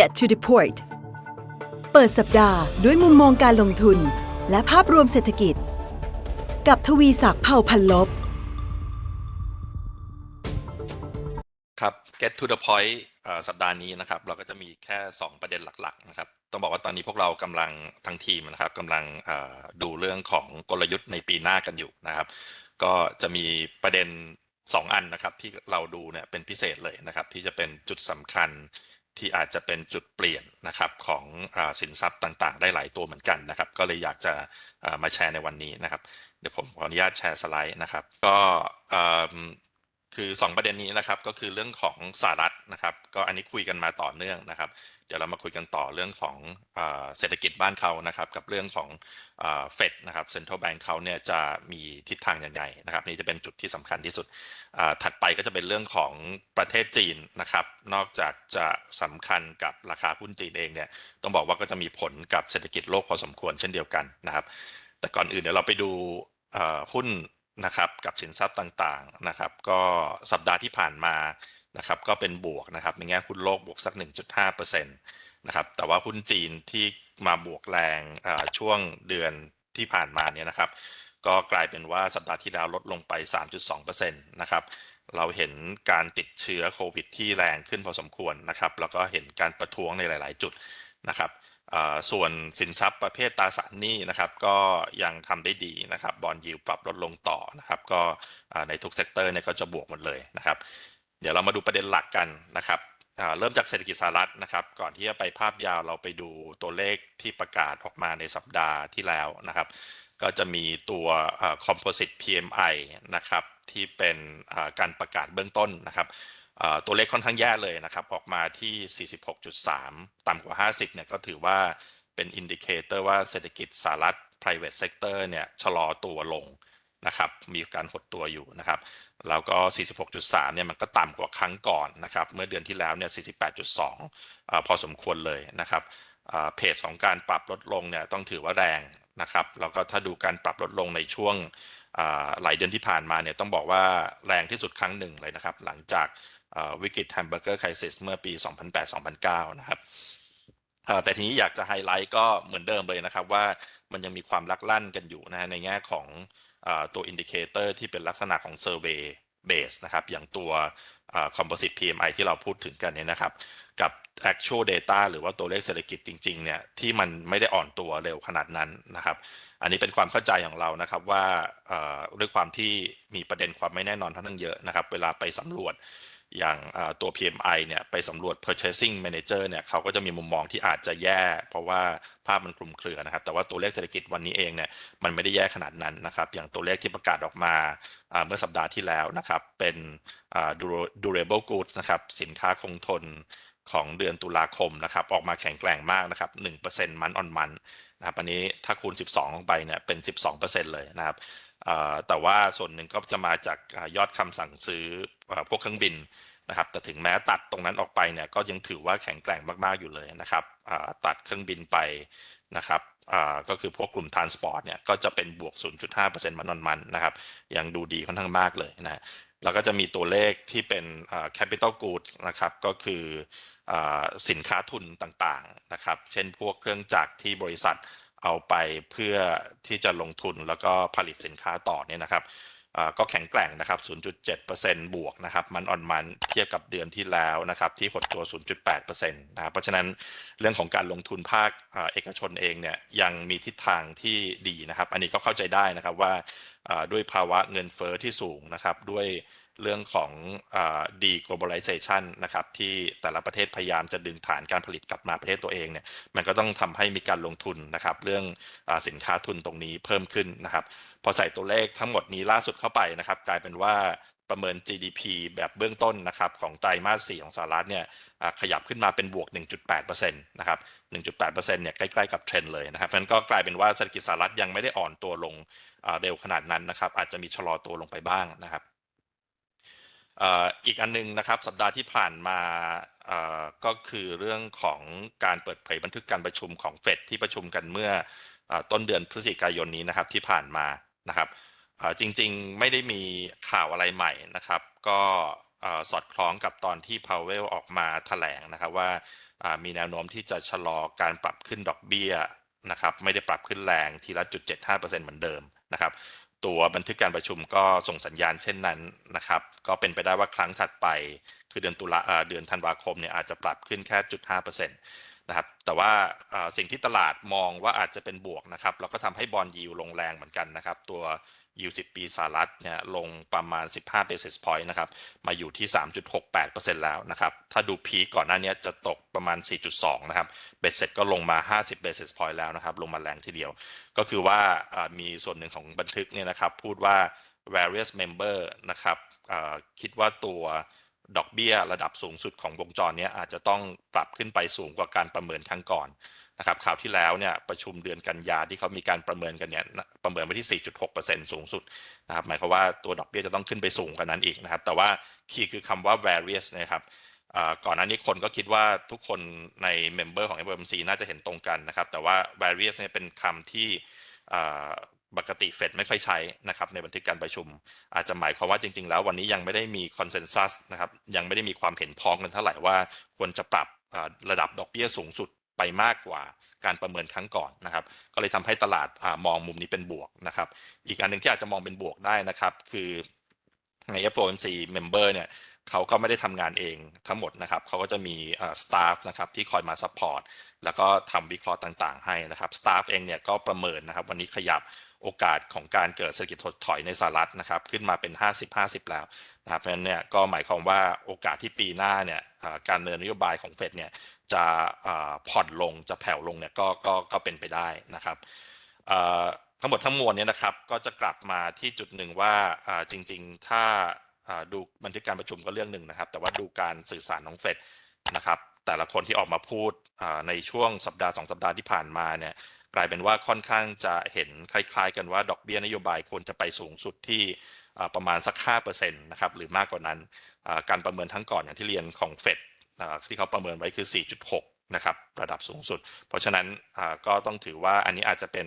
Get to the point เปิดสัปดาห์ด้วยมุมมองการลงทุน และภาพรวมเศรษฐกิจ กับทวีศักดิ์เผ่าพันลบ ครับ get to the point สัปดาห์นี้นะครับ เราก็จะมีแค่ 2 ประเด็นหลัก ๆ นะครับ ต้องบอกว่าตอนนี้พวกเรากำลังทั้งทีมนะครับกำลังดูเรื่องของกลยุทธ์ในปีหน้ากันอยู่นะครับ ก็จะมีประเด็น 2 อันนะครับที่เราดูเนี่ยเป็นพิเศษเลยนะครับ ที่จะเป็นจุดสำคัญ ที่อาจจะเป็นจุดเปลี่ยนนะครับของอสินทรัพย์ต่างๆ ได้หลายตัวเหมือนกันนะครับ ก็เลยอยากจะมาแชร์ในวันนี้นะครับ เดี๋ยวผมขออนุญาตแชร์สไลด์นะครับ ก็ คือ 2 ประเด็นนี้นะครับก็คือเรื่องของสหรัฐนะครับก็อันนี้คุยกันมาต่อเนื่องนะครับ เดี๋ยวเรามาคุยกันต่อเรื่องของอเศรษฐกิจบ้านเขานะครับ กับเรื่องของเฟดนะครับเซ็นทรัลแบงก์เขาเนี่ยจะมีทิศทางยังไงนะครับนี่จะเป็นจุดที่สำคัญที่สุดถัดไปก็จะเป็นเรื่องของประเทศจีนนะครับ นอกจากจะสำคัญกับราคาหุ้นจีนเองเนี่ยต้องบอกว่าก็จะมีผลกับเศรษฐกิจโลกพอสมควรเช่นเดียวกันนะครับ แต่ก่อนอื่นเดี๋ยวเราไปดูหุ้น นะครับกับสินทรัพย์ต่างๆนะครับ ก็สัปดาห์ที่ผ่านมานะครับก็เป็นบวกนะครับในแง่หุ้นโลกบวกสัก 1.5%นะครับแต่ว่าหุ้นจีนที่มาบวกแรงช่วงเดือนที่ผ่านมาเนี่ยนะครับ ก็กลายเป็นว่าสัปดาห์ที่แล้วลดลงไป 3.2%นะครับเราเห็นการติดเชื้อโควิดที่แรงขึ้นพอสมควรนะครับ แล้วก็เห็นการประท้วงในหลาย ๆ จุดนะครับ ส่วนสินทรัพย์ประเภทตราสารหนี้นะครับ ก็ยังทำได้ดีนะครับบอลยิวปรับลดลงต่อนะครับ ก็ในทุกเซกเตอร์เนี่ยก็จะบวกหมดเลยนะครับ เดี๋ยวเรามาดูประเด็นหลักกันนะครับเริ่มจากเศรษฐกิจสหรัฐนะครับ ก่อนที่จะไปภาพยาวเราไปดูตัวเลขที่ประกาศออกมาในสัปดาห์ที่แล้วนะครับ ก็จะมีตัว composite PMI นะครับที่เป็นการประกาศเบื้องต้นนะครับ ตัวเลขค่อนข้างแย่เลยนะครับออกมาที่ 46.3 ต่ำกว่า 50 เนี่ยก็ถือว่าเป็นอินดิเคเตอร์ว่าเศรษฐกิจสหรัฐ private sector เนี่ยชะลอตัวลงนะครับมีการหดตัวอยู่นะครับแล้วก็ 46.3 เนี่ยมันก็ต่ำกว่าครั้งก่อนนะครับเมื่อเดือนที่แล้วเนี่ย 48.2อพอสมควรเลยนะครับเพจของการปรับลดลงเนี่ยต้องถือว่าแรงนะครับแล้วก็ถ้าดูการปรับลดลงในช่วงหลายเดือนที่ผ่านมาเนี่ยต้องบอกว่าแรงที่สุดครั้งหนึ่งเลยนะครับ หลังจาก วิกฤตแฮมเบอร์เกอร์ไครซิสเมื่อปี 2008-2009 นะครับแต่ทีนี้อยากจะไฮไลท์ก็เหมือนเดิมเลยนะครับว่ามันยังมีความลักลั่นกันอยู่นะฮะในแง่ของอตัวอินดิเคเตอร์ที่เป็นลักษณะของ Survey Base นะครับอย่างตัวเอ่อ Composite PMI ที่เราพูดถึงกันเนี่ยนะครับ กับ actual data หรือว่าตัวเลขเศรษฐกิจจริงๆเนี่ยที่มันไม่ได้อ่อนตัวเร็วขนาดนั้นนะครับ อันนี้เป็นความเข้าใจของเรานะครับว่าด้วยความที่มีประเด็นความไม่แน่นอนค่อนข้างเยอะนะครับ เวลาไปสำรวจ อย่างตัว PMI เนี่ยไปสำรวจ purchasing manager เนี่ยเขาก็จะมีมุมมองที่อาจจะแย่ เพราะว่าภาพมันคลุมเครือนะครับ แต่ว่าตัวเลขเศรษฐกิจวันนี้เองเนี่ยมันไม่ได้แย่ขนาดนั้นนะครับ อย่างตัวเลขที่ประกาศออกมาเมื่อสัปดาห์ที่แล้วนะครับ เป็น durable goods นะครับ สินค้าคงทนของเดือนตุลาคมนะครับออกมาแข็งแกร่งมากนะครับ1%มันออนมันนะครับอันนี้ถ้าคูณ 12 ลงไปเนี่ยเป็น 12%เลยนะครับ แต่ว่าส่วนหนึ่งก็จะมาจากยอดคำสั่งซื้อพวกเครื่องบินนะครับ แต่ถึงแม้ตัดตรงนั้นออกไปเนี่ยก็ยังถือว่าแข็งแกร่งมากๆอยู่เลยนะครับตัดเครื่องบินไปนะครับก็คือพวกกลุ่มทรานสปอร์ตเนี่ยก็จะเป็นบวก 0.5%มันนอนมันนะครับยังดูดีค่อนข้างมากเลยนะแล้วก็จะมีตัวเลขที่เป็นอ่า capital goods นะครับก็คืออสินค้าทุนต่างๆนะครับ เช่นพวกเครื่องจักรที่บริษัท เอาไปเพื่อที่จะลงทุนแล้วก็ผลิตสินค้าต่อเนี่ยนะครับก็แข็งแกร่งนะครับ 0.7%บวกนะครับ มันออนมันเทียบกับเดือนที่แล้วนะครับ ที่หดตัว 0.8%นะครับเพราะฉะนั้นเรื่องของการลงทุนภาคเอกชนเองเนี่ยยังมีทิศทางที่ดีนะครับ อันนี้ก็เข้าใจได้นะครับว่าอ่าด้วยภาวะเงินเฟอ้อที่สูงนะครับ ด้วย เรื่องของอ่า deglobalization นะครับที่แต่ละประเทศพยายามจะดึงฐานการผลิตกลับมาประเทศตัวเองเนี่ยมันก็ต้องทำให้มีการลงทุนนะครับเรื่องอสินค้าทุนตรงนี้เพิ่มขึ้นนะครับพอใส่ตัวเลขทั้งหมดนี้ล่าสุดเข้าไปนะครับ กลายเป็นว่าประเมิน GDP แบบเบื้องต้นนะครับของไตรมาส 4 ของสหรัฐเนี่ยขยับขึ้นมาเป็นบวก 1.8%นะครับ 1.8%เนี่ยใกล้ๆกับเทรนเลยนะครับเพราะนั้นก็กลายเป็นว่าเศรษฐกิจสหรัฐยังไม่ได้อ่อนตัวลงเร็วขนาดนั้นนะครับ อาจจะมีชะลอตัวลงไปบ้างนะครับ อีกอันนึงนะครับสัปดาห์ที่ผ่านมาก็คือเรื่องของการเปิดเผยบันทึกการประชุมของเฟดที่ประชุมกันเมื่ออต้นเดือนพฤศจิกายนนี้นะครับที่ผ่านมานะครับจริงๆไม่ได้มีข่าวอะไรใหม่นะครับ ก็สอดคล้องกับตอนที่พาวเวลออกมาแถลงนะครับว่าอ่ามีแนวโน้มที่จะชะลอการปรับขึ้นดอกเบี้ยนะครับไม่ได้ปรับขึ้นแรงทีละจุดเจ็ดห้าเปอร์เซ็นต์เหมือนเดิมนะครับ ตัวบันทึกการประชุมก็ส่งสัญญาณเช่นนั้นนะครับ ก็เป็นไปได้ว่าครั้งถัดไป คือเดือนตุลาเดือนธันวาคมเนี่ยอาจจะปรับขึ้นแค่จุดห้าเปอร์เซ็นต์นะครับแต่ว่าสิ่งที่ตลาดมองว่าอาจจะเป็นบวกนะครับ แล้วก็ทำให้บอลยิวลงแรงเหมือนกันนะครับ ตัว ยิว10 ปีสหรัฐเนี่ยลงประมาณ 15 basis point นะครับ มาอยู่ที่ 3.68%แล้วนะครับ ถ้าดูพีก่อนหน้านี้จะตกประมาณ 4.2 นะครับ เบ็ดเสร็จก็ลงมา 50 basis point แล้วนะครับ ลงมาแรงทีเดียว ก็คือว่ามีส่วนหนึ่งของบันทึกเนี่ยนะครับ พูดว่า various member นะครับคิดว่าตัวดอกเบี้ยระดับสูงสุดของวงจรเนี้ยอาจจะต้องปรับขึ้นไปสูงกว่าการประเมินครั้งก่อน นะครับคราวที่แล้วเนี่ยประชุมเดือนกันยาที่เขามีการประเมินกันเนี่ยประเมินไปที่ 4.6%สูงสุดนะครับหมายความว่าตัวดอกเบี้ยจะต้องขึ้นไปสูงกว่านั้นอีกนะครับแต่ว่าคีย์คือคำว่า various นะครับก่อนหน้านี้คนก็คิดว่าทุกคนในเมมเบอร์ของ FOMC น่าจะเห็นตรงกันนะครับแต่ว่า various เนี่ยเป็นคำที่ปกติเฟดไม่ค่อยใช้นะครับในบันทึกการประชุม อาจจะหมายความว่าจริง ๆ แล้ววันนี้ยังไม่ได้มีคอนเซนแซสนะครับยังไม่ได้มีความเห็นพ้องกันเท่าไหร่ว่าควรจะปรับระดับดอกเบี้ยสูงสุด ไปมากกว่าการประเมินครั้งก่อนนะครับ ก็เลยทำให้ตลาดอมองมุมนี้เป็นบวกนะครับ อีกอันหนึ่งที่อาจจะมองเป็นบวกได้นะครับ คือใน FOMC member เนี่ย เขาก็ไม่ได้ทำงานเองทั้งหมดนะครับเขาก็จะมีสตาฟนะครับที่คอยมาซัพพอร์ตแล้วก็ทำวิเคราะห์ต่างๆ ให้นะครับสตาฟเองเนี่ยก็ประเมินนะครับ วันนี้ขยับโอกาสของการเกิดเศรษฐกิจถดถอยในสหรัฐนะครับ ขึ้นมาเป็น 50-50 แล้วนะครับเพราะฉะนั้นเนี่ยก็หมายความว่าโอกาสที่ปีหน้าเนี่ยการเดินนโยบายของเฟดเนี่ยจะผ่อนลงจะแผ่วลงเนี่ยก็ก็ก็เป็นไปได้นะครับทั้งหมดทั้งมวลเนี่ยนะครับก็จะกลับมาที่จุดหนึ่งว่าจริง ๆ ถ้า ดูบันทึกการประชุมก็เรื่องหนึ่งนะครับ แต่ว่าดูการสื่อสารของเฟดนะครับ แต่ละคนที่ออกมาพูดในช่วงสัปดาห์สองสัปดาห์ที่ผ่านมาเนี่ยกลายเป็นว่าค่อนข้างจะเห็นคล้าย ๆ กันว่าดอกเบี้ยนโยบายควรจะไปสูงสุดที่ประมาณสัก 5%นะครับหรือมากกว่านั้นการประเมินทั้งก่อนอย่างที่เรียนของเฟดที่เขาประเมินไว้คือ 4.6 นะครับระดับสูงสุด เพราะฉะนั้นก็ต้องถือว่าอันนี้อาจจะเป็น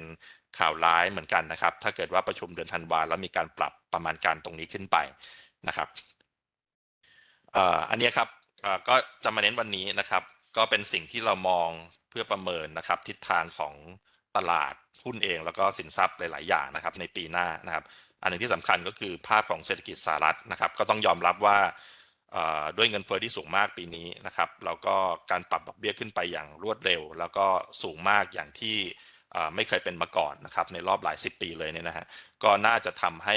ข่าวร้ายเหมือนกันนะครับ ถ้าเกิดว่าประชุมเดือนธันวาแล้วมีการปรับประมาณการตรงนี้ขึ้นไป นะครับอันนี้ครับก็จะมาเน้นวันนี้นะครับ ก็เป็นสิ่งที่เรามองเพื่อประเมินนะครับ ทิศทางของตลาดหุ้นเอง แล้วก็สินทรัพย์หลาย ๆ อย่างนะครับ ในปีหน้านะครับ อันหนึ่งที่สำคัญก็คือภาพของเศรษฐกิจสหรัฐนะครับ ก็ต้องยอมรับว่าด้วยเงินเฟ้อที่สูงมากปีนี้นะครับแล้วก็การปรับดอกเบี้ยขึ้นไปอย่างรวดเร็ว แล้วก็สูงมากอย่างที่ไม่เคยเป็นมาก่อนนะครับในรอบหลายสิบปีเลยเนี่ยนะฮะก็น่าจะทำให้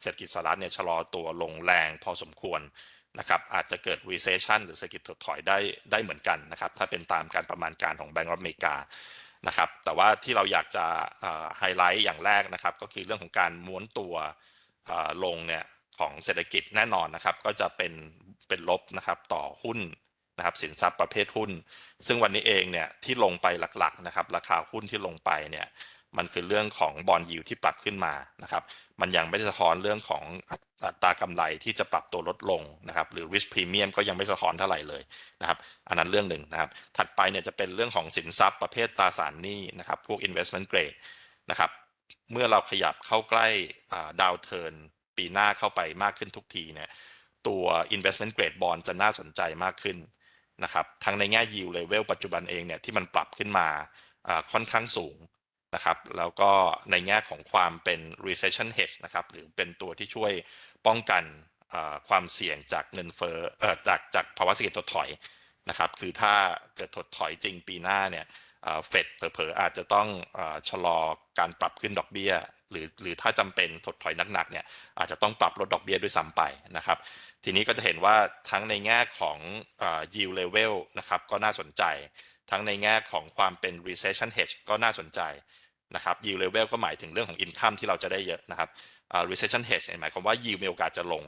เศรษฐกิจสหรัฐเนี่ยชะลอตัวลงแรงพอสมควรนะครับอาจจะเกิด recession หรือเศรษฐกิจถดถอยได้ได้เหมือนกันนะครับถ้าเป็นตามการประมาณการของ Bank of America นะครับแต่ว่าที่เราอยากจะไฮไลท์อย่างแรกนะครับก็คือเรื่องของการม้วนตัวลงเนี่ยของเศรษฐกิจแน่นอนนะครับก็จะเป็นเป็นลบนะครับต่อหุ้นนะครับสินทรัพย์ประเภทหุ้น ซึ่งวันนี้เองเนี่ยที่ลงไปหลักๆนะครับราคาหุ้นที่ลงไปเนี่ย มันคือเรื่องของบอลยิวที่ปรับขึ้นมานะครับ มันยังไม่ได้สะท้อนเรื่องของอัตรากำไรที่จะปรับตัวลดลงนะครับ หรือ risk premium ก็ยังไม่สะท้อนเท่าไหร่เลยนะครับ อันนั้นเรื่องหนึ่งนะครับ ถัดไปเนี่ยจะเป็นเรื่องของสินทรัพย์ประเภทตราสารหนี้นะครับ พวก investment grade นะครับ เมื่อเราขยับเข้าใกล้ดาวเทิร์นปีหน้าเข้าไปมากขึ้นทุกทีเนี่ย ตัว investment grade bond จะน่าสนใจมากขึ้นนะครับ ทั้งในแง่ yield level ปัจจุบันเองเนี่ยที่มันปรับขึ้นมาค่อนข้างสูง นะครับแล้วก็ในแง่ของความเป็น recession hedge นะครับหรือเป็นตัวที่ช่วยป้องกันความเสี่ยงจากเงินเฟ้อจากจากภาวะเศรษฐกิจถดถอยนะครับคือถ้าเกิดถดถอยจริงปีหน้าเนี่ยเฟดเผลอๆอาจจะต้องชะลอการปรับขึ้นดอกเบี้ย หรือหรือถ้าจำเป็นถดถอยหนักๆเนี่ยอาจจะต้องปรับลดดอกเบี้ยด้วยซ้ำไปนะครับ ทีนี้ก็จะเห็นว่าทั้งในแง่ของยิวเลเวลนะครับก็น่าสนใจ ทั้งในแง่ของความเป็น recession hedge ก็น่าสนใจนะครับยิวเลเวลก็หมายถึงเรื่องของ income ที่เราจะได้เยอะนะครับ recession hedge หมายความว่ายิวมีโอกาสจะลง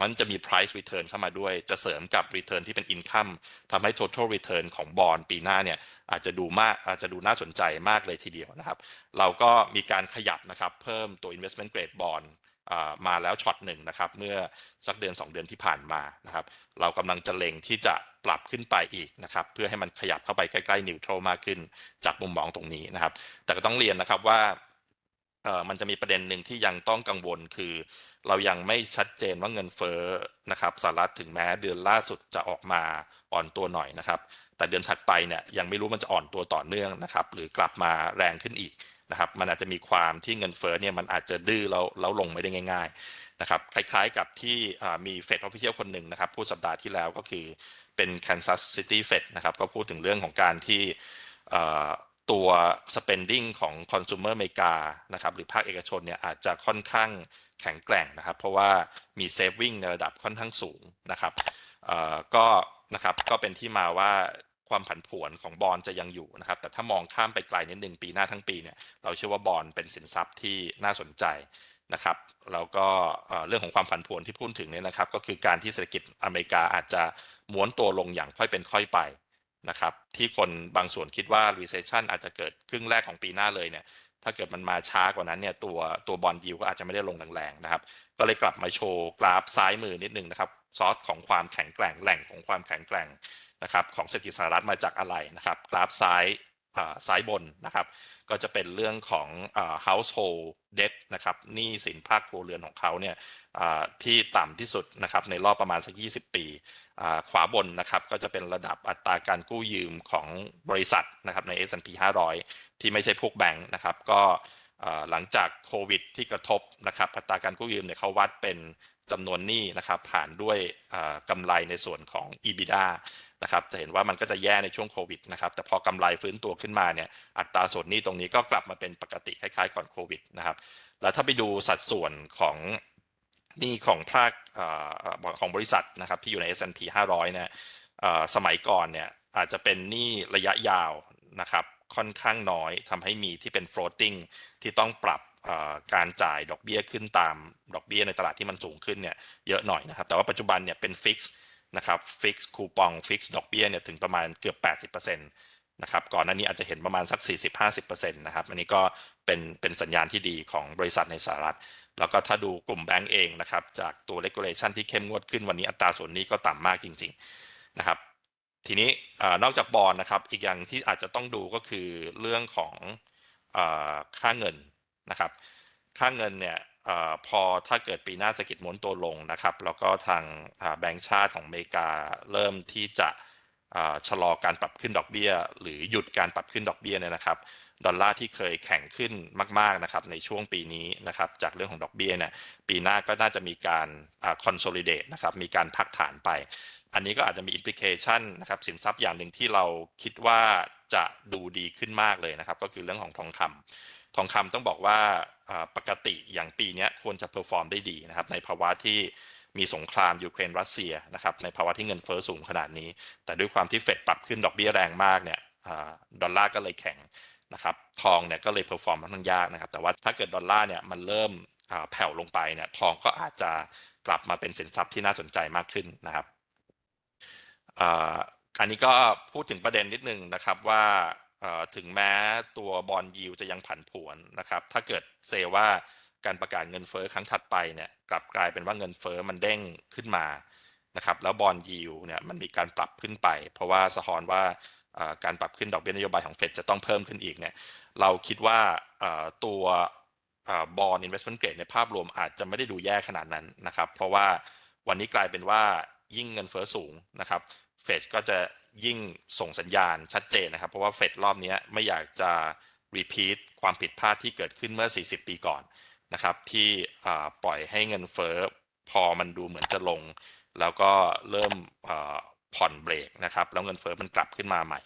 มันจะมี price return เข้ามาด้วย จะเสริมกับ return ที่เป็น income ทำให้ total return ของบอลปีหน้าเนี่ยอาจจะดูมากอาจจะดูน่าสนใจมากเลยทีเดียวนะครับ เราก็มีการขยับนะครับเพิ่มตัว investment grade bond มาแล้วช็อตหนึ่งนะครับ เมื่อสักเดือน 2 เดือนที่ผ่านมานะครับ เรากำลังจะเล็งที่จะปรับขึ้นไปอีกนะครับ เพื่อให้มันขยับเข้าไปใกล้ๆนิวโตรมากขึ้นจากมุมมองตรงนี้นะครับ แต่ก็ต้องเรียนนะครับว่า มันจะมีประเด็นหนึ่งที่ยังต้องกังวลคือ เรายังไม่ชัดเจนว่าเงินเฟ้อนะครับสหรัฐถึงแม้เดือนล่าสุดจะออกมาอ่อนตัวหน่อยนะครับ แต่เดือนถัดไปเนี่ยยังไม่รู้มันจะอ่อนตัวต่อเนื่องนะครับ หรือกลับมาแรงขึ้นอีกนะครับมันอาจจะมีความที่เงินเฟ้อเนี่ยมันอาจจะดื้อแล้วแล้วลงไม่ได้ง่าย ๆนะครับ คล้ายๆกับที่มีเฟดออฟฟิเชียลคนหนึ่งนะครับ พูดสัปดาห์ที่แล้วก็คือเป็น Kansas City Fed นะครับก็พูดถึงเรื่องของการที่ ตัว spending ของ consumer อเมริกานะครับหรือภาคเอกชนเนี่ยอาจจะค่อนข้างแข็งแกร่งนะครับ เพราะว่ามี saving ในระดับค่อนข้างสูงนะครับก็นะครับก็เป็นที่มาว่าความผันผวนของบอลจะยังอยู่นะครับ แต่ถ้ามองข้ามไปไกลนิดหนึ่งปีหน้าทั้งปีเนี่ยเราเชื่อว่าบอลเป็นสินทรัพย์ที่น่าสนใจนะครับแล้วก็เอ่อเรื่องของความผันผวนที่พูดถึงเนี่ยนะครับ ก็คือการที่เศรษฐกิจอเมริกาอาจจะม้วนตัวลงอย่างค่อยเป็นค่อยไป นะครับที่คนบางส่วนคิดว่า recession อาจจะเกิดครึ่งแรกของปีหน้าเลยเนี่ยถ้าเกิดมันมาช้ากว่านั้นเนี่ยตัวตัวบอลยิวก็อาจจะไม่ได้ลงแรงๆนะครับ ก็เลยกลับมาโชว์กราฟซ้ายมือนิดนึงนะครับซอสของความแข็งแกร่งแหล่งของความแข็งแกร่งนะครับของเศรษฐกิจสหรัฐมาจากอะไรนะครับ กราฟซ้าย ซ้ายบนนะครับ ก็จะเป็นเรื่องของ household debt นะครับหนี้สินภาคครัวเรือนของเขาเนี่ยที่ต่ำที่สุดนะครับในรอบประมาณสัก 20 ปี ขวาบนนะครับก็จะเป็นระดับอัตราการกู้ยืมของบริษัทนะครับใน S&P 500 ที่ไม่ใช่พวกแบงค์นะครับ ก็หลังจากโควิดที่กระทบนะครับอัตราการกู้ยืมเนี่ยเขาวัดเป็นจำนวนหนี้นะครับผ่านด้วยกำไรในส่วนของ EBITDA นะครับจะเห็นว่ามันก็จะแย่ในช่วงโควิดนะครับแต่พอกำไรฟื้นตัวขึ้นมาเนี่ยอัตราส่วนนี้ตรงนี้ก็กลับมาเป็นปกติคล้ายๆก่อนโควิดนะครับแล้วถ้าไปดูสัดส่วนของนี้ของภาคของบริษัทนะครับที่อยู่ใน S&P 500เนี่ยสมัยก่อนเนี่ยอาจจะเป็นหนี้ระยะยาวนะครับค่อนข้างน้อยทำให้มีที่เป็น floating ที่ต้องปรับการจ่ายดอกเบี้ยขึ้นตามดอกเบี้ยในตลาดที่มันสูงขึ้นเนี่ยเยอะหน่อยนะครับแต่ว่าปัจจุบันเนี่ยเป็น fix นะครับ fix คูปอง fix ดอกเบี้ยเนี่ยถึงประมาณเกือบ 80%นะครับก่อนหน้านี้อาจจะเห็นประมาณสัก 40-50%นะครับอันนี้ก็เป็นเป็นสัญญาณที่ดีของบริษัทในสหรัฐ แล้วก็ถ้าดูกลุ่มแบงก์เองนะครับจากตัว regulation ที่เข้มงวดขึ้นวันนี้อัตราส่วนนี้ก็ต่ำมากจริงๆนะครับทีนี้นอกจากบอลนะครับอีกอย่างที่อาจจะต้องดูก็คือเรื่องของอค่าเงินนะครับค่าเงินเนี่ย อพอถ้าเกิดปีหน้าเศรษฐกิจหมุนตัวลงนะครับ แล้วก็ทางแบงก์ชาติของอเมริกาเริ่มที่จะชะลอการปรับขึ้นดอกเบี้ย หรือหยุดการปรับขึ้นดอกเบี้ยเนี่ยนะครับดอลลาร์ที่เคยแข็งขึ้นมากๆนะครับในช่วงปีนี้นะครับจากเรื่องของดอกเบี้ยเนี่ยปีหน้าก็น่าจะมีการคอ่า consolidate นะครับมีการพักฐานไป อันนี้ก็อาจจะมี implication นะครับสินทรัพย์อย่างหนึ่งที่เราคิดว่าจะดูดีขึ้นมากเลยนะครับ ก็คือเรื่องของทองคำ ทองคำต้องบอกว่าปกติอย่างปีนี้ควรจะ perform ได้ดีนะครับ ในภาวะที่มีสงครามยูเครนรัสเซียนะครับในภาวะที่เงินเฟ้อสูงขนาดนี้ แต่ด้วยความที่เฟดปรับขึ้นดอกเบี้ยแรงมากเนี่ยอดอลลาร์ก็เลยแข็งนะครับทองเนี่ยก็เลย perform ค่อนข้างยากนะครับ แต่ว่าถ้าเกิดดอลลาร์เนี่ยมันเริ่มแผ่วลงไปเนี่ยทองก็อาจจะกลับมาเป็นสินทรัพย์ที่น่าสนใจมากขึ้นนะครับอ,อันนี้ก็พูดถึงประเด็นนิดนึงนะครับว่า ถึงแม้ตัวบอลยิวจะยังผันผวนนะครับ ถ้าเกิดเซว่าการประกาศเงินเฟ้อครั้งถัดไปเนี่ยกลับกลายเป็นว่าเงินเฟ้อมันเด้งขึ้นมานะครับ แล้วบอลยิวเนี่ยมันมีการปรับขึ้นไป เพราะว่าสะท้อนว่าการปรับขึ้นดอกเบี้ยนโยบายของเฟดจะต้องเพิ่มขึ้นอีกเนี่ย เราคิดว่าตัวบอล investment grade ในภาพรวมอาจจะไม่ได้ดูแย่ขนาดนั้นนะครับ เพราะว่าวันนี้กลายเป็นว่ายิ่งเงินเฟ้อสูงนะครับเฟดก็จะ ยิ่งส่งสัญญาณชัดเจนนะครับ เพราะว่าเฟดรอบนี้ไม่อยากจะ repeat ความผิดพลาดที่เกิดขึ้นเมื่อ 40 ปีก่อนนะครับ ที่ปล่อยให้เงินเฟ้อพอมันดูเหมือนจะลง แล้วก็เริ่มผ่อนเบรกนะครับ แล้วเงินเฟ้อมันกลับขึ้นมาใหม่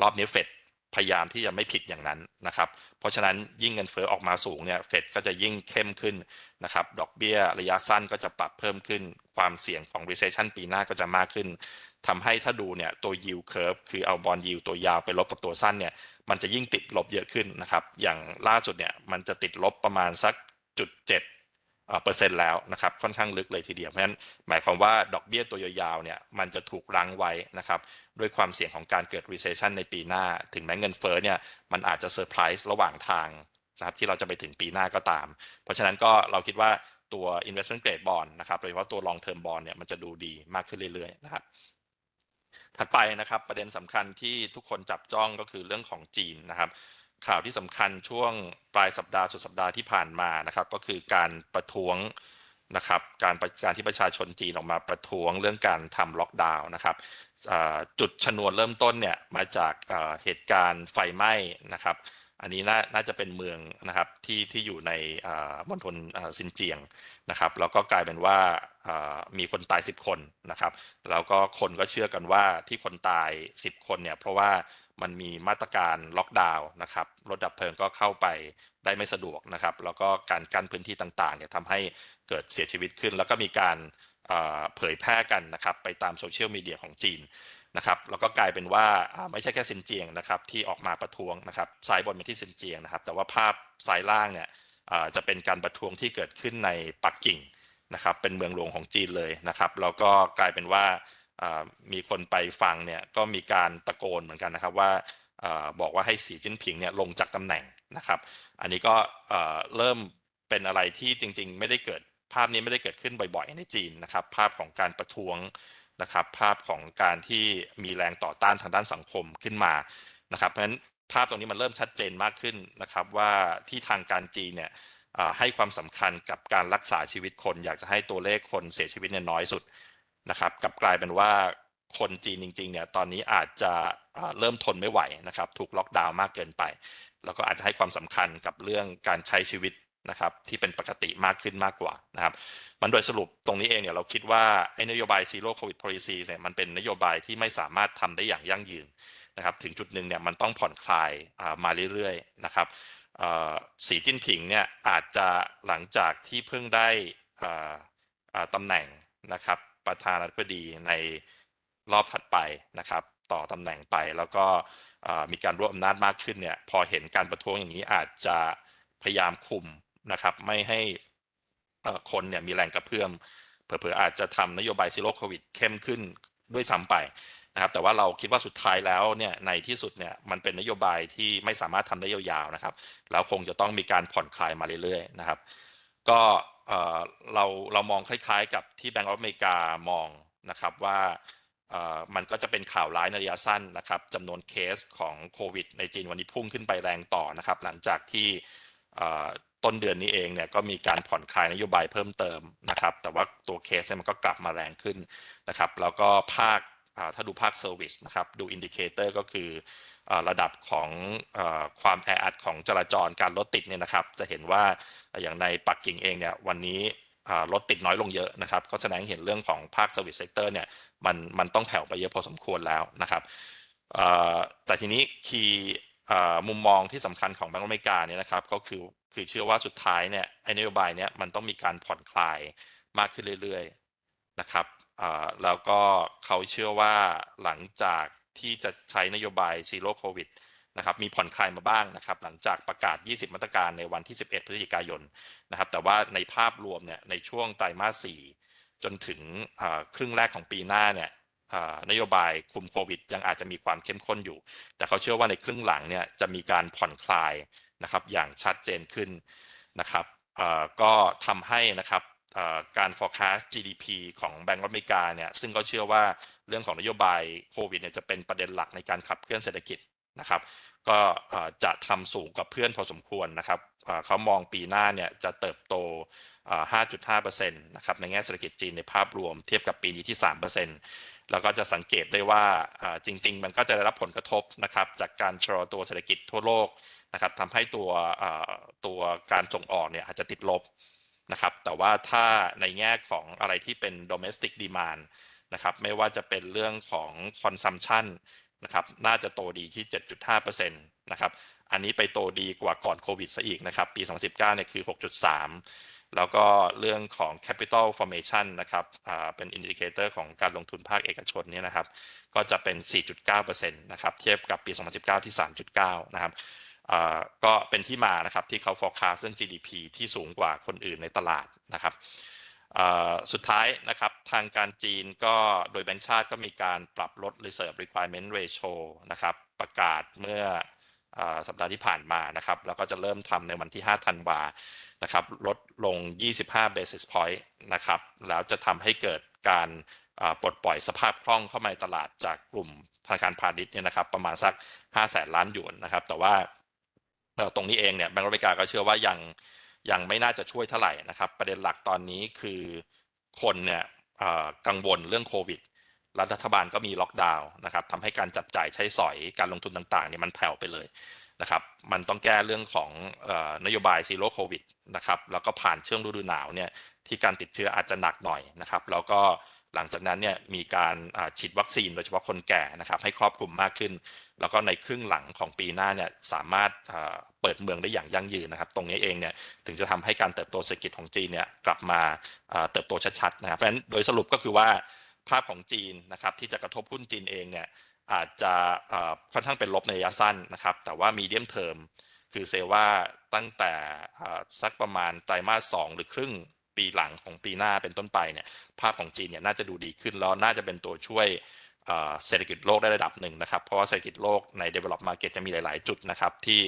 รอบนี้เฟดพยายามที่จะไม่ผิดอย่างนั้นนะครับ เพราะฉะนั้นยิ่งเงินเฟ้อออกมาสูงเนี่ยเฟดก็จะยิ่งเข้มขึ้นนะครับ ดอกเบี้ยระยะสั้นก็จะปรับเพิ่มขึ้น ความเสี่ยงของ recession ปีหน้าก็จะมากขึ้น ทำให้ถ้าดูเนี่ยตัว yield curve คือเอาบอล yield ตัวยาวไปลบกับตัวสั้นเนี่ยมันจะยิ่งติดลบเยอะขึ้นนะครับ อย่างล่าสุดเนี่ยมันจะติดลบประมาณสักจุดเจ็ดเปอร์เซ็นต์แล้วนะครับค่อนข้างลึกเลยทีเดียวเพราะฉะนั้นหมายความว่าดอกเบี้ยตัวยาวๆเนี่ยมันจะถูกรั้งไว้นะครับด้วยความเสี่ยงของการเกิด recession ในปีหน้า ถึงแม้เงินเฟ้อเนี่ยมันอาจจะเซอร์ไพรส์ระหว่างทางนะครับที่เราจะไปถึงปีหน้าก็ตาม เพราะฉะนั้นก็เราคิดว่าตัว investment grade bond นะครับโดยเฉพาะตัว long term bond เนี่ยมันจะดูดีมากขึ้นเรื่อยๆนะครับ ถัดไปนะครับประเด็นสำคัญที่ทุกคนจับจ้องก็คือเรื่องของจีนนะครับข่าวที่สำคัญช่วงปลายสัปดาห์สุดสัปดาห์ที่ผ่านมานะครับ ก็คือการประท้วงนะครับการการที่ประชาชนจีนออกมาประท้วงเรื่องการทำล็อกดาวน์นะครับจุดชนวนเริ่มต้นเนี่ยมาจากเหตุการณ์ไฟไหม้นะครับ อันนี้น่านาจะเป็นเมืองนะครับที่ที่อยู่ในมณฑลซินเจียงนะครับแล้วก็กลายเป็นว่ามีคนตาย 10 คนนะครับแล้วก็คนก็เชื่อกันว่าที่คนตาย 10 คนเนี่ยเพราะว่ามันมีมาตรการล็อกดาวน์นะครับรถดับเพลิงก็เข้าไปได้ไม่สะดวกนะครับ แล้วก็การกั้นพื้นที่ต่างๆเนี่ยทำให้เกิดเสียชีวิตขึ้น แล้วก็มีการเผยแพร่กันนะครับไปตามโซเชียลมีเดียของจีน นะครับแล้วก็กลายเป็นว่าไม่ใช่แค่ซินเจียงนะครับที่ออกมาประท้วงนะครับซ้ายบนเป็นที่ซินเจียงนะครับแต่ว่าภาพซ้ายล่างเนี่ยจะเป็นการประท้วงที่เกิดขึ้นในปักกิ่งนะครับเป็นเมืองหลวงของจีนเลยนะครับแล้วก็กลายเป็นว่ามีคนไปฟังเนี่ยก็มีการตะโกนเหมือนกันนะครับว่าอบอกว่าให้สีจิ้นผิงเนี่ยลงจากตำแหน่งนะครับ อันนี้ก็เริ่มเป็นอะไรที่จริงๆ ไม่ได้เกิดภาพนี้ไม่ได้เกิดขึ้นบ่อยๆ ในจีนนะครับ ภาพของการประท้วง นะครับภาพของการที่มีแรงต่อต้านทางด้านสังคมขึ้นมานะครับเพราะฉะนั้นภาพตรงนี้มันเริ่มชัดเจนมากขึ้นนะครับว่าที่ทางการจีนเนี่ยให้ความสำคัญกับการรักษาชีวิตคน อยากจะให้ตัวเลขคนเสียชีวิตเนี่ยน้อยสุดนะครับกับกลายเป็นว่าคนจีนจริงๆเนี่ยตอนนี้อาจจะเริ่มทนไม่ไหวนะครับถูกล็อกดาวน์มากเกินไป แล้วก็อาจจะให้ความสำคัญกับเรื่องการใช้ชีวิต นะครับที่เป็นปกติมากขึ้นมากกว่านะครับ มันโดยสรุปตรงนี้เองเนี่ยเราคิดว่าไอ้นโยบาย zero covid policy เนี่ยมันเป็นนโยบายที่ไม่สามารถทำได้อย่างยั่งยืนนะครับ ถึงจุดหนึ่งเนี่ยมันต้องผ่อนคลายมาเรื่อยๆนะครับสีจิ้นผิงเนี่ยอาจจะหลังจากที่เพิ่งได้อ่าอ่าตำแหน่งนะครับ ประธานาธิบดีในรอบถัดไปนะครับ ต่อตำแหน่งไปแล้วก็มีการรวบอำนาจมากขึ้นเนี่ยพอเห็นการประท้วงอย่างนี้อาจจะพยายามคุม นะครับ ไม่ให้คนเนี่ยมีแรงกระเพื่อมเผลอๆอาจจะทำนโยบายซีโร่โควิดเข้มขึ้นด้วยซ้ำไปนะครับแต่ว่าเราคิดว่าสุดท้ายแล้วเนี่ยในที่สุดเนี่ยมันเป็นนโยบายที่ไม่สามารถทำได้ยาวๆนะครับแล้วคงจะต้องมีการผ่อนคลายมาเรื่อยๆนะครับ ก็เราเรามองคล้ายๆ กับที่แบงก์ออฟอเมริกามองนะครับว่ามันก็จะเป็นข่าวร้ายในระยะสั้นนะครับจำนวนเคสของโควิดในจีนวันนี้พุ่งขึ้นไปแรงต่อนะครับ หลังจากที่ ต้นเดือนนี้เองเนี่ยก็มีการผ่อนคลายนโยบายเพิ่มเติมนะครับ แต่ว่าตัวเคสเนี่ยมันก็กลับมาแรงขึ้นนะครับ แล้วก็ภาคถ้าดูภาคเซอร์วิสนะครับ ดูอินดิเคเตอร์ก็คืออระดับของอความแออัดของจราจรการรถติดเนี่ยนะครับ จะเห็นว่าอย่างในปักกิ่งเองเนี่ยวันนี้รถติดน้อยลงเยอะนะครับก็แสดงเห็นเรื่องของภาคเซอร์วิสเซกเตอร์เนี่ยมันมันต้องแผ่วไปเยอะพอสมควรแล้วนะครับแต่ทีนี้คีย์มุมมองที่สำคัญของแบงก์อเมริกาเนี่ยนะครับ ก็คือ คือเชื่อว่าสุดท้ายเนี่ยไอ้นโยบายเนี่ยมันต้องมีการผ่อนคลายมากขึ้นเรื่อยๆนะครับแล้วก็เขาเชื่อว่าหลังจากที่จะใช้นโยบายซีโร่โควิดนะครับมีผ่อนคลายมาบ้างนะครับ หลังจากประกาศ 20 มาตรการในวันที่ 11 พฤศจิกายนนะครับ แต่ว่าในภาพรวมเนี่ยในช่วงไตรมาส 4 จนถึงครึ่งแรกของปีหน้าเนี่ยนโยบายคุมโควิด ยังอาจจะมีความเข้มข้นอยู่ แต่เขาเชื่อว่าในครึ่งหลังเนี่ยจะมีการผ่อนคลาย นะครับอย่างชัดเจนขึ้นนะครับก็ทำให้นะครับการ forecast GDP ของแบงก์อเมริกาเนี่ยซึ่งก็เชื่อว่าเรื่องของนโยบายโควิดเนี่ยจะเป็นประเด็นหลักในการขับเคลื่อนเศรษฐกิจนะครับ ก็จะทำสูงกับเพื่อนพอสมควรนะครับเขามองปีหน้าเนี่ยจะเติบโตเอ่อ5.5%นะครับในแง่เศรษฐกิจจีนในภาพรวมเทียบกับปีนี้ที่ 3% แล้วก็จะสังเกตได้ว่าจริง ๆ มันก็จะได้รับผลกระทบนะครับจากการชะลอตัวเศรษฐกิจทั่วโลกนะครับทำให้ตัวตัวการส่งออกเนี่ยอาจจะติดลบนะครับแต่ว่าถ้าในแง่ของอะไรที่เป็น domestic demand นะครับไม่ว่าจะเป็นเรื่องของ consumption นะครับน่าจะโตดีที่ 7.5%นะครับอันนี้ไปโตดีกว่าก่อนโควิดซะอีกนะครับปี 2019เนี่ยคือ 6.3 แล้วก็เรื่องของ capital formation นะครับเป็นอินดิเคเตอร์ของการลงทุนภาคเอกชนเนี่ยนะครับ ก็จะเป็น 4.9%นะครับ เทียบกับปี 2019 ที่ 3.9 นะครับก็เป็นที่มานะครับที่เขา forecast เรื่อง GDP ที่สูงกว่าคนอื่นในตลาดนะครับสุดท้ายนะครับทางการจีนก็โดยแบงก์ชาติก็มีการปรับลด reserve requirement ratio นะครับประกาศเมื่ออสัปดาห์ที่ผ่านมานะครับแล้วก็จะเริ่มทำในวันที่ 5 ธันวา นะครับลดลง 25 basis point นะครับแล้วจะทำให้เกิดการปลดปล่อยสภาพคล่องเข้ามาในตลาดจากกลุ่มธนาคารพาณิชย์เนี่ยนะครับประมาณสัก 5 แสนล้านหยวนนะครับ แต่ว่าตรงนี้เองเนี่ยแบงก์อเมริกาก็เชื่อว่ายังยังไม่น่าจะช่วยเท่าไหร่นะครับ ประเด็นหลักตอนนี้คือคนเนี่ยกังวลเรื่องโควิดรัฐบาลก็มีล็อกดาวน์นะครับทำให้การจับจ่ายใช้สอยการลงทุนต่างๆเนี่ยมันแผ่วไปเลย นะครับมันต้องแก้เรื่องของอนโยบายซีโร่โควิดนะครับแล้วก็ผ่านช่วงฤดูหนาวเนี่ยที่การติดเชื้ออาจจะหนักหน่อยนะครับแล้วก็หลังจากนั้นเนี่ยมีการฉีดวัคซีนโดยเฉพาะคนแก่นะครับให้ครอบคลุมมากขึ้น แล้วก็ในครึ่งหลังของปีหน้าเนี่ยสามารถเปิดเมืองได้อย่างยั่งยืนนะครับ ตรงนี้เองเนี่ยถึงจะทำให้การเติบโตเศรษฐกิจของจีนเนี่ยกลับมาอ่าเติบโตชัดๆนะครับเพราะฉะนั้นโดยสรุปก็คือว่าภาพของจีนนะครับที่จะกระทบหุ้นจีนเองเนี่ย อาจจะค่อนข้างเป็นลบในระยะสั้นนะครับ แต่ว่ามีเดียมเทอมคือเซว่าตั้งแต่สักประมาณไตรมาสสองหรือครึ่งปีหลังของปีหน้าเป็นต้นไปเนี่ยภาพของจีนเนี่ยน่าจะดูดีขึ้นแล้วน่าจะเป็นตัวช่วยเศรษฐกิจโลกได้ระดับหนึ่งนะครับ เพราะว่าเศรษฐกิจโลกใน develop market จะมีหลาย ๆ จุดนะครับที่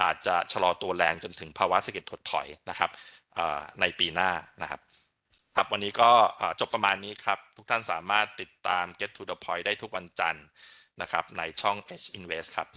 อาจจะชะลอตัวแรงจนถึงภาวะเศรษฐกิจถดถอยนะครับในปีหน้านะครับครับวันนี้ก็จบประมาณนี้ครับ ทุกท่านสามารถติดตาม get to the point ได้ทุกวันจันทร์ นะครับในช่อง H Invest ครับ